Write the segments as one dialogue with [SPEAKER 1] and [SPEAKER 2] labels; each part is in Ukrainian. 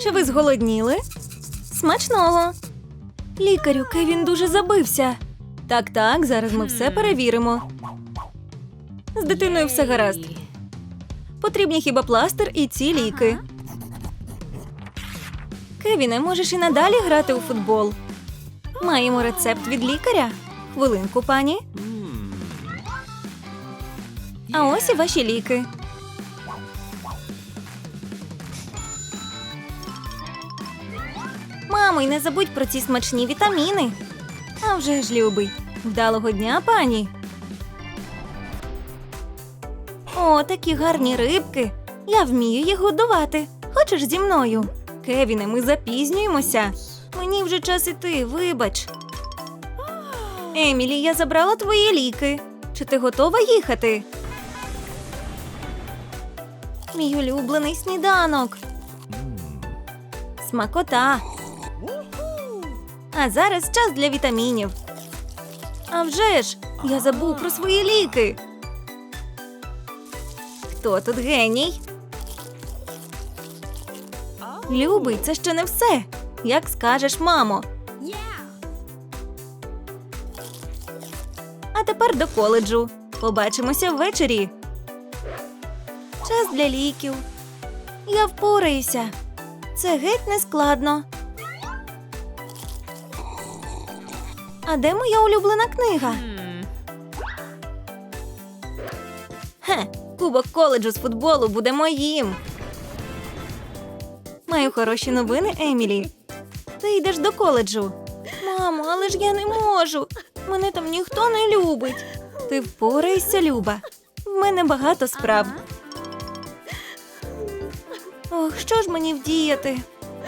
[SPEAKER 1] Чи ви зголодніли? Смачного. Лікарю, Кевін дуже забився. Так, так, зараз ми все перевіримо. З дитиною все гаразд. Потрібні хіба пластир і ці ліки. Кевіне, можеш і надалі грати у футбол. Маємо рецепт від лікаря. Хвилинку, пані. А ось і ваші ліки. Мамо, й не забудь про ці смачні вітаміни. А вже ж, любий. Вдалого дня, пані. О, такі гарні рибки. Я вмію їх годувати. Хочеш зі мною? Кевіне, ми запізнюємося. Мені вже час іти, вибач. Емілі, я забрала твої ліки. Чи ти готова їхати? Мій улюблений сніданок. Смакота. А зараз час для вітамінів. А вже ж, я забув про свої ліки. Хто тут геній? Любий, це ще не все. Як скажеш, мамо. А тепер до коледжу. Побачимося ввечері. Час для ліків. Я впораюся. Це геть не А де моя улюблена книга? Хе, кубок коледжу з футболу буде моїм. Маю хороші новини, Емілі. Ти йдеш до коледжу. Мамо, але ж я не можу. Мене там ніхто не любить. Ти впорайся, Люба. В мене багато справ. Ох, що ж мені вдіяти?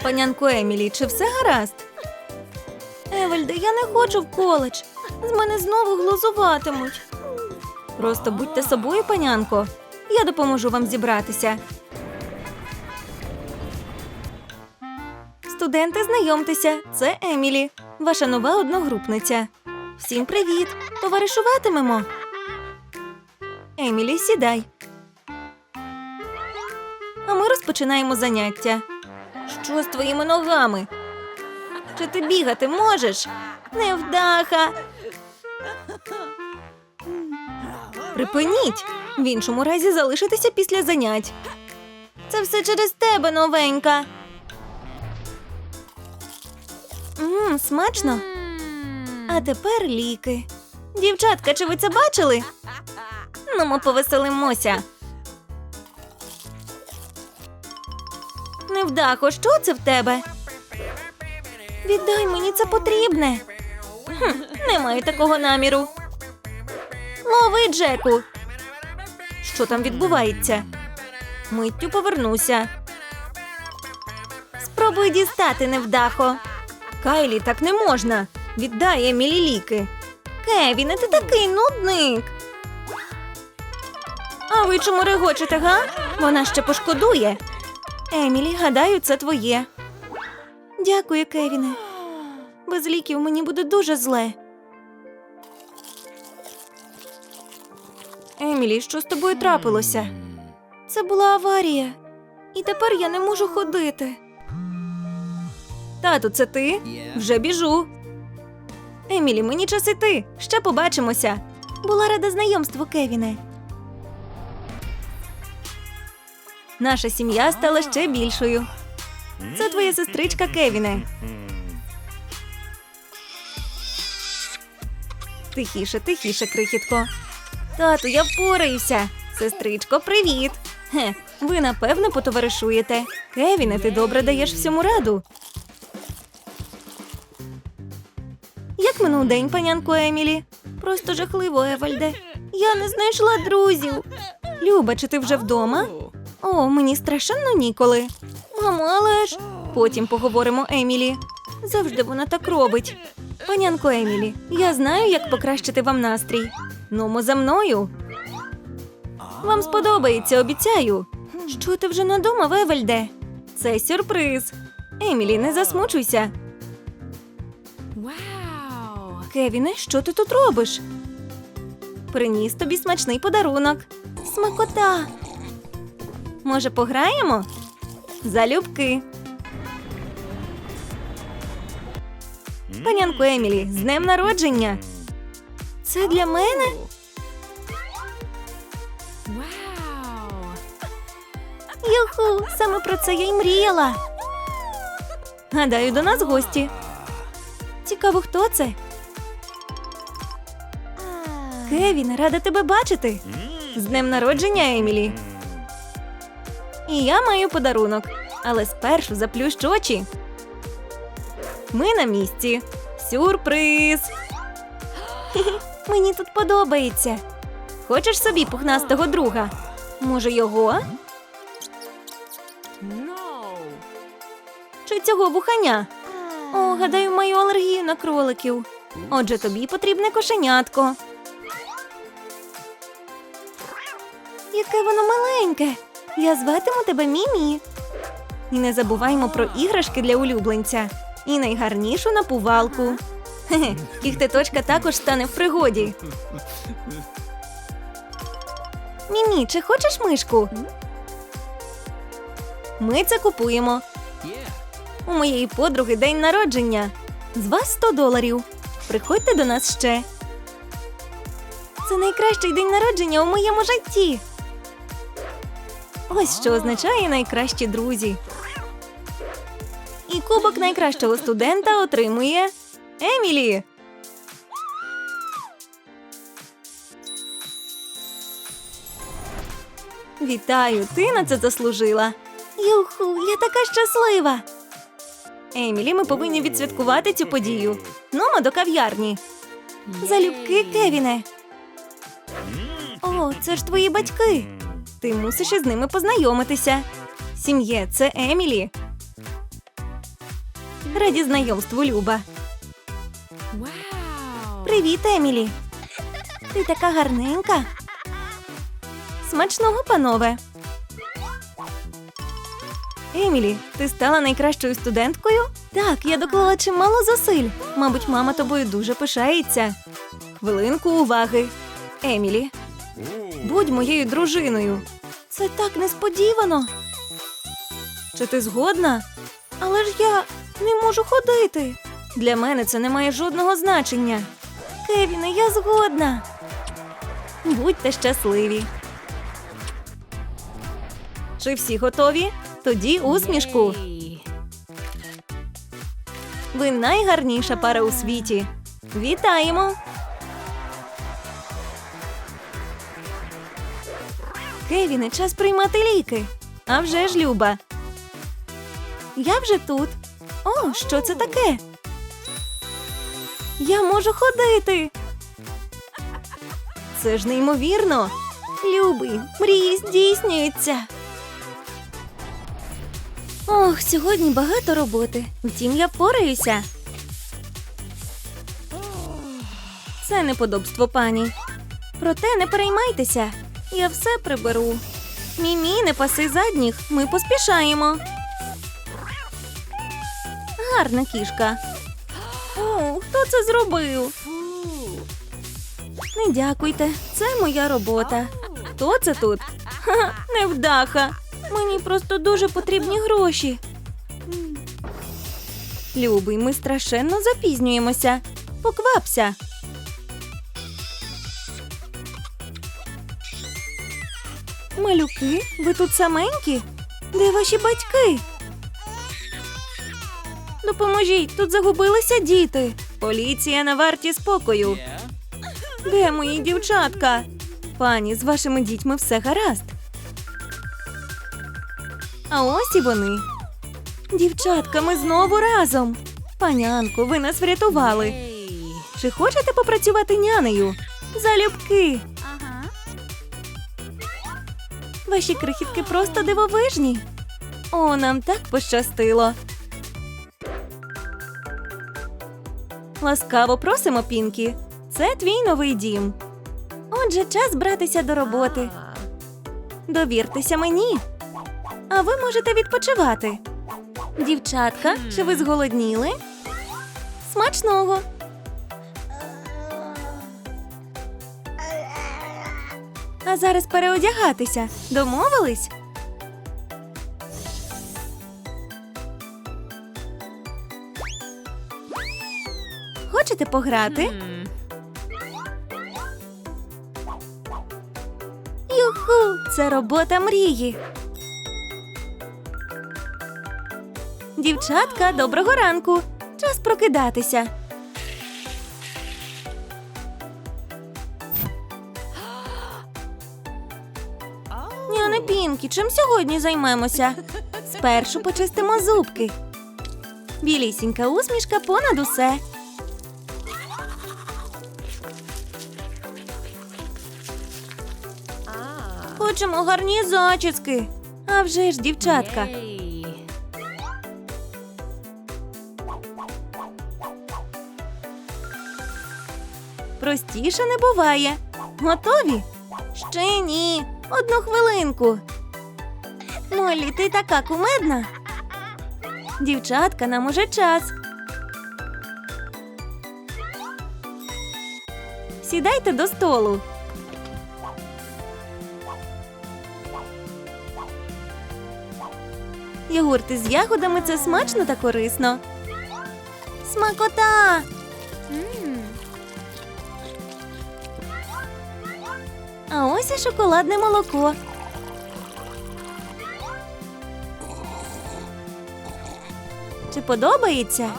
[SPEAKER 1] Панянко Емілі, чи все гаразд? Евельде, я не хочу в коледж. З мене знову глузуватимуть. Просто будьте собою, панянко. Я допоможу вам зібратися. Студенти, знайомтеся, це Емілі, ваша нова одногрупниця. Всім привіт! Товаришуватимемо. Емілі, сідай. А ми розпочинаємо заняття. Що з твоїми ногами? Чи ти бігати можеш? Невдаха. Припиніть. В іншому разі залишитися після занять. Це все через тебе, новенька. Мм, смачно. А тепер ліки. Дівчатка, чи ви це бачили? Ну, ми повеселимося. Невдахо, що це в тебе? Віддай мені це потрібне. Хм, не маю такого наміру. Лови, Джеку. Що там відбувається? Миттю повернуся. Спробуй дістати невдахо. Кайлі, так не можна. Віддай Емілі ліки. Кевіне, ти такий нудник. А ви чому регочете, га? Вона ще пошкодує. Емілі, гадаю, це твоє. Дякую, Кевіне. Без ліків мені буде дуже зле. Емілі, що з тобою трапилося? Це була аварія. І тепер я не можу ходити. Тату, це ти? Вже біжу. Емілі, мені час іти. Ще побачимося. Була рада знайомству, Кевіне. Наша сім'я стала ще більшою. Це твоя сестричка Кевіне. Тихіше, тихіше, крихітко. Тату, я впораюся. Сестричко, привіт. Хе, ви напевно потоваришуєте. Кевіне, ти добре даєш всьому раду. Як минув день, панянко Емілі? Просто жахливо, Евальде. Я не знайшла друзів. Люба, чи ти вже вдома? О, мені страшенно ніколи. Мамо, але. Потім поговоримо Емілі. Завжди вона так робить. Панянко Емілі, я знаю, як покращити вам настрій. Нумо за мною. Вам сподобається, обіцяю. Що ти вже надумав, Евельде? Це сюрприз. Емілі, не засмучуйся. Кевіне, що ти тут робиш? Приніс тобі смачний подарунок. Смакота. Може, пограємо? Залюбки. Панянку Емілі, з днем народження. Це для мене. Юху, саме про це я й мріяла. Гадаю, до нас гості. Цікаво, хто це? Кевін, рада тебе бачити. З днем народження, Емілі. І я маю подарунок, але спершу заплющ очі. Ми на місці. Сюрприз. Мені тут подобається. Хочеш собі пухнастого друга? Може, його? Чи цього вуханя? О, гадаю, маю алергію на кроликів. Отже, тобі потрібне кошенятко. Яке воно маленьке. Я зватиму тебе Мімі. І не забуваймо про іграшки для улюбленця. І найгарнішу напувалку. Кіхтеточка також стане в пригоді. Мімі, чи хочеш мишку? Ми це купуємо. У моєї подруги день народження. З вас 100 доларів. Приходьте до нас ще. Це найкращий день народження у моєму житті. Ось що означає найкращі друзі. І кубок найкращого студента отримує Емілі. Вітаю, ти на це заслужила. Юху, я така щаслива. Емілі, ми повинні відсвяткувати цю подію. Нумо до кав'ярні. Залюбки, Кевіне. О, це ж твої батьки. Ти мусиш із ними познайомитися. Сім'є, це Емілі. Раді знайомству, Люба. Привіт, Емілі. Ти така гарненька. Смачного, панове. Емілі, ти стала найкращою студенткою? Так, я доклала чимало зусиль. Мабуть, мама тобою дуже пишається. Хвилинку уваги. Емілі, будь моєю дружиною. Це так несподівано. Чи ти згодна? Але ж я не можу ходити. Для мене це не має жодного значення. Кевіне, я згодна. Будьте щасливі. Чи всі готові? Тоді усмішку. Ви найгарніша пара у світі. Вітаємо! Кевіне, час приймати ліки. А вже ж Люба. Я вже тут. О, що це таке? Я можу ходити. Це ж неймовірно. Любий, мрії здійснюються. Ох, сьогодні багато роботи. Втім, я впораюся. Це неподобство пані. Проте не переймайтеся. Я все приберу. Мімі, не паси задніх, ми поспішаємо. Гарна кішка. О, хто це зробив? Не дякуйте, це моя робота. Хто це тут? Ха, невдаха. Мені просто дуже потрібні гроші. Любий, ми страшенно запізнюємося. Поквапся. Малюки, ви тут саменькі? Де ваші батьки? Допоможіть, тут загубилися діти. Поліція на варті спокою. Де мої дівчатка? Пані, з вашими дітьми все гаразд. А ось і вони. Дівчатка, ми знову разом. Панянко, ви нас врятували. Чи хочете попрацювати нянею? Залюбки. Ваші крихітки просто дивовижні. О, нам так пощастило. Ласкаво просимо, Пінкі. Це твій новий дім. Отже, час братися до роботи. Довіртеся мені. А ви можете відпочивати. Дівчатка, чи ви зголодніли? Смачного. А зараз переодягатися. Домовились? Хочете пограти? Юху! Це робота мрії. Дівчатка, доброго ранку. Час прокидатися. Няна чим сьогодні займемося? Спершу почистимо зубки. Білісінька усмішка понад усе. Хочемо гарні зачіски. А вже ж, дівчатка. Простіше не буває. Готові? Ще ні. Одну хвилинку. Молі, ти така кумедна. Дівчатка, нам уже час. Сідайте до столу. Йогурти з ягодами це смачно та корисно. Смакота! А ось і шоколадне молоко. Подобається?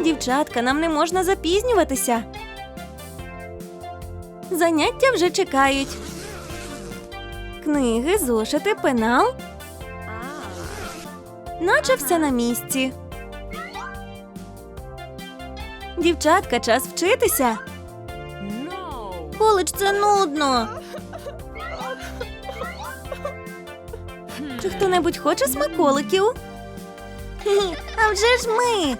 [SPEAKER 1] Дівчатка, нам не можна запізнюватися. Заняття вже чекають. Книги, зошити, пенал. Наче все на місці. Дівчатка, час вчитися. Коледж це нудно. Чи хто-небудь хоче смаколиків? Хі, А вже ж ми.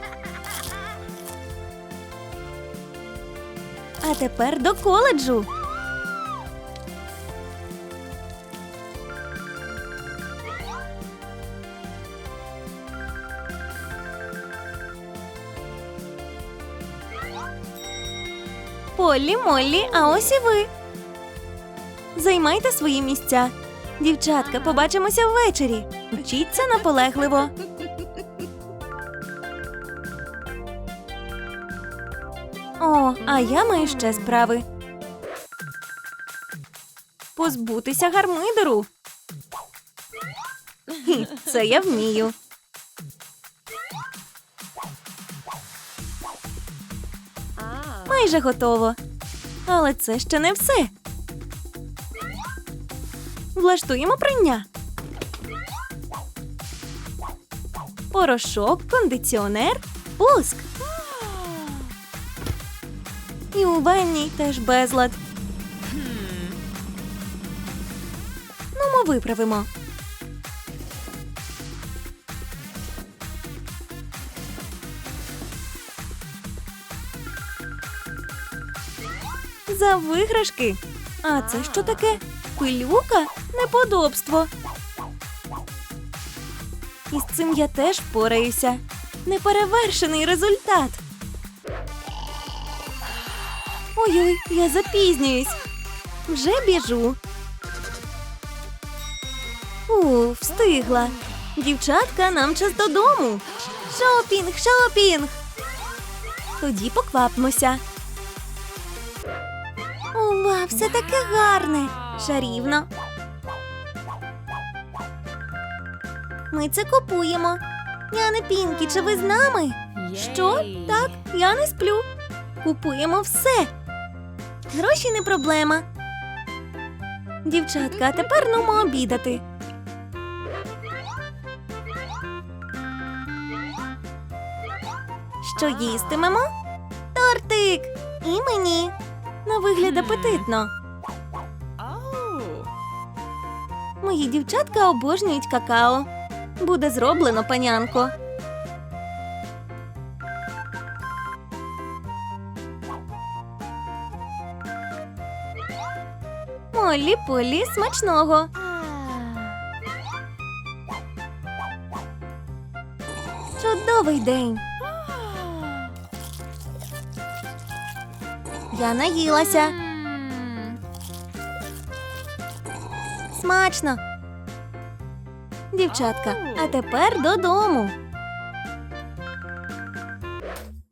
[SPEAKER 1] А тепер до коледжу. Поллі, Моллі, а ось і ви. Займайте свої місця. Дівчатка, побачимося ввечері. Вчіться наполегливо. О, а я маю ще справи. Позбутися гармидеру. Це я вмію. Майже готово. Але це ще не все. Влаштуємо прання. Порошок, кондиціонер, пуск. І у ванній теж безлад. Ну, ми виправимо. За виграшки. А це що таке? Пилюка? Неподобство. І з цим я теж впораюся. Неперевершений результат. Ой-ой, я запізнююсь. Вже біжу. У, встигла. Дівчатка, нам час додому. Шопінг, шопінг. Тоді поквапмося. Ова, все таке гарне. Шарівно. Ми це купуємо. Няне Пінкі, чи ви з нами? Що? Так, я не сплю. Купуємо все. Гроші не проблема. Дівчатка, а тепер нумо обідати. Що їстимемо? Тортик! І мені. На вигляд апетитно. Мої дівчатка обожнюють какао. Буде зроблено, панянко. Моллі Полі смачного. Чудовий день. Я наїлася. Смачно. Дівчатка, а тепер додому.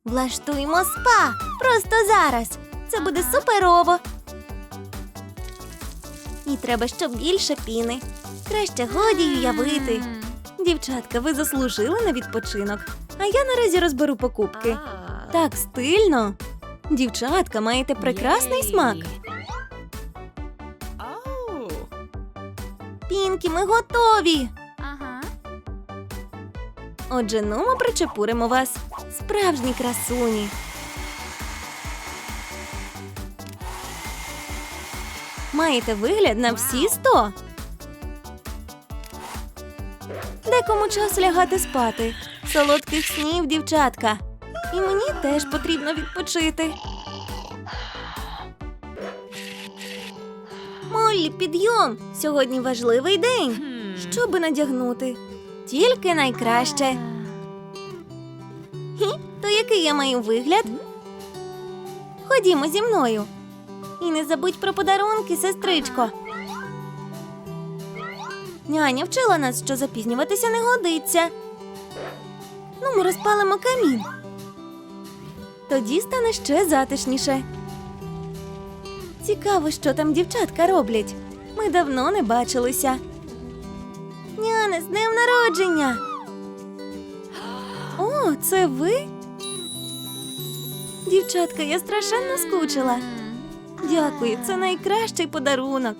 [SPEAKER 1] Влаштуємо спа просто зараз. Це буде суперово. І треба щоб більше піни. Краще годі уявити. Дівчатка, ви заслужили на відпочинок. А я наразі розберу покупки. Так стильно. Дівчатка, маєте прекрасний смак. Пінкі, ми готові.
[SPEAKER 2] Ага.
[SPEAKER 1] Отже, ну ми причепуримо вас. Справжні красуні. Маєте вигляд на всі сто. Декому час лягати спати. Солодких снів, дівчатка. І мені теж потрібно відпочити. Моллі, підйом! Сьогодні важливий день. Що би надягнути? Тільки найкраще. Хі, то який я маю вигляд? Ходімо зі мною. І не забудь про подарунки, сестричко. Няня вчила нас, що запізнюватися не годиться. Ну, ми розпалимо камін. Тоді стане ще затишніше. Цікаво, що там дівчатка роблять. Ми давно не бачилися. Няне, з днем народження! О, це ви? Дівчатка, я страшенно скучила. Дякую, це найкращий подарунок.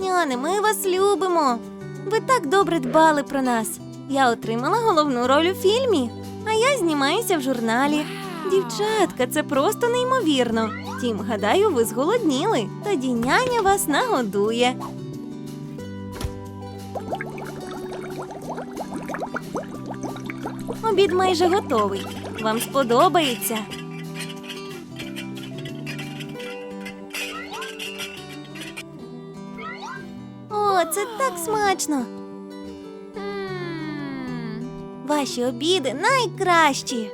[SPEAKER 1] Няне, ми вас любимо. Ви так добре дбали про нас. Я отримала головну роль у фільмі, а я знімаюся в журналі. Дівчатка, це просто неймовірно. Тім, гадаю, ви зголодніли. Тоді няня вас нагодує. Обід майже готовий. Вам сподобається. Так смачно. Ваші обіди найкращі.